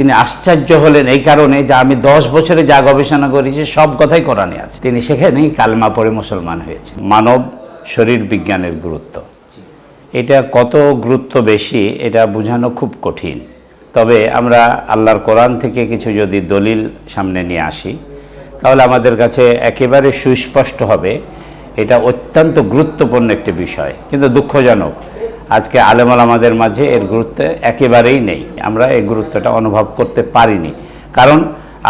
তিনি আশ্চর্য হলেন এই কারণে যে আমি দশ বছরে যা গবেষণা করেছি, সব কথাই কোরআনে আছে। তিনি সেখানেই কালমা পড়ে মুসলমান হয়েছে মানব শরীর বিজ্ঞানের গুরুত্ব। এটা কত গুরুত্ব বেশি, এটা বোঝানো খুব কঠিন। তবে আমরা আল্লাহর কোরআন থেকে কিছু যদি দলিল সামনে নিয়ে আসি, তাহলে আমাদের কাছে একেবারে সুস্পষ্ট হবে। এটা অত্যন্ত গুরুত্বপূর্ণ একটি বিষয়, কিন্তু দুঃখজনক। আজকে আলেমাল আমাদের মাঝে এর গুরুত্ব একেবারেই নেই। আমরা এই গুরুত্বটা অনুভব করতে পারিনি। কারণ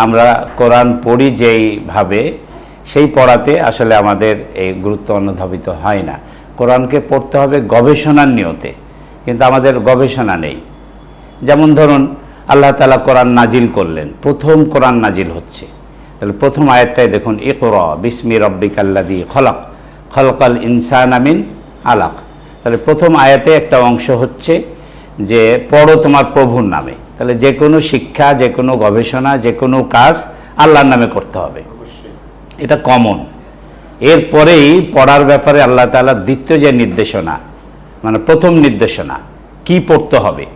আমরা কোরআন পড়ি যেইভাবে, সেই পড়াতে আসলে আমাদের এই গুরুত্ব অনুধাবিত হয় না। কোরআনকে পড়তে হবে গবেষণার নিয়তে, কিন্তু আমাদের গবেষণা নেই। যেমন ধরুন, আল্লাহ তালা কোরআন নাজিল করলেন, প্রথম কোরআন নাজিল হচ্ছে। তাহলে প্রথম আয়াতটাই দেখুন, ইকর বিসমি রব্বিক আল্লাদি খলক, খলকাল ইনসান আমিন আলাক। তাহলে প্রথম আয়াতে একটা অংশ হচ্ছে যে পড়ো তোমার প্রভুর নামে। তাহলে যে কোনো শিক্ষা যে কোনো গবেষণা যে কোনো কাজ আল্লাহর নামে করতে হবে। এটা কমন। এরপরেই পড়ার ব্যাপারে আল্লাহ তাআলার দ্বিতীয় যে নির্দেশনা মানে প্রথম নির্দেশনা কি পড়তে হবে?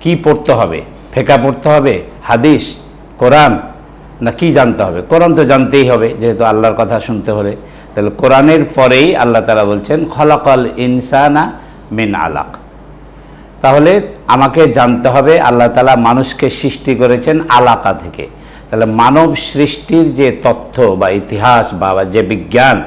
কি পড়তে হবে? ফেকা পড়তে হবে? হাদিস? কোরআন? না কি জানতে হবে? কোরআন তো জানতেই হবে যেহেতু আল্লাহর কথা শুনতে হলে। তাহলে কোরআনের পরেই আল্লাহ তালা বলছেন, খলাকল ইনসানা মিন আলাক। তাহলে আমাকে জানতে হবে, আল্লাহ তালা মানুষকে সৃষ্টি করেছেন আলাকা থেকে। তাহলে মানব সৃষ্টির যে তথ্য বা ইতিহাস বা যে বিজ্ঞান,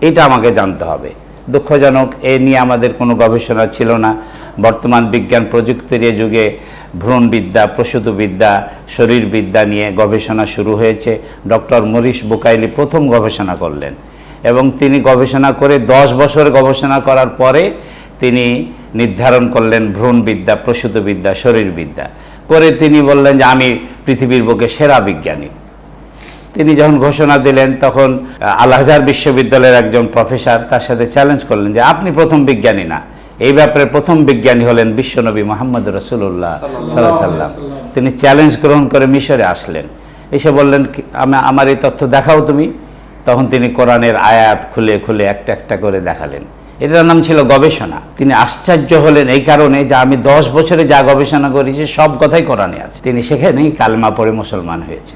এটা আমাকে জানতে হবে। দুঃখজনক, এ নিয়ে আমাদের কোনো গবেষণা ছিল না। বর্তমান বিজ্ঞান প্রযুক্তির এ যুগে ভ্রূণবিদ্যা, প্রসূতবিদ্যা, শরীরবিদ্যা নিয়ে গবেষণা শুরু হয়েছে। ডক্টর মরিশ বুকাইলি প্রথম গবেষণা করলেন। এবং তিনি গবেষণা করে দশ বছর গবেষণা করার পরে তিনি নির্ধারণ করলেন ভ্রূণবিদ্যা প্রসূতবিদ্যা শরীরবিদ্যা। করে তিনি বললেন যে আমি পৃথিবীর বুকে সেরা বিজ্ঞানী। তিনি যখন ঘোষণা দিলেন তখন আলহাজার বিশ্ববিদ্যালয়ের একজন প্রফেসর তার সাথে চ্যালেঞ্জ করলেন যে আপনি প্রথম বিজ্ঞানী না। এই ব্যাপারে প্রথম বিজ্ঞানী হলেন বিশ্বনবী মোহাম্মদ রসুল্লাহ সাল্লাহ সাল্লাম তিনি চ্যালেঞ্জ গ্রহণ করে মিশরে আসলেন। এসে বললেন "কি- আমা- আমার এই তথ্য দেখাও তুমি। তখন তিনি কোরআনের আয়াত খুলে খুলে একটা একটা করে দেখালেন। এটার নাম ছিল গবেষণা। তিনি আশ্চর্য হলেন এই কারণে যে আমি দশ বছরে যা গবেষণা করেছি সব কথাই কোরআনে আছে। তিনি সেখানেই কালমা পড়ে মুসলমান হয়েছে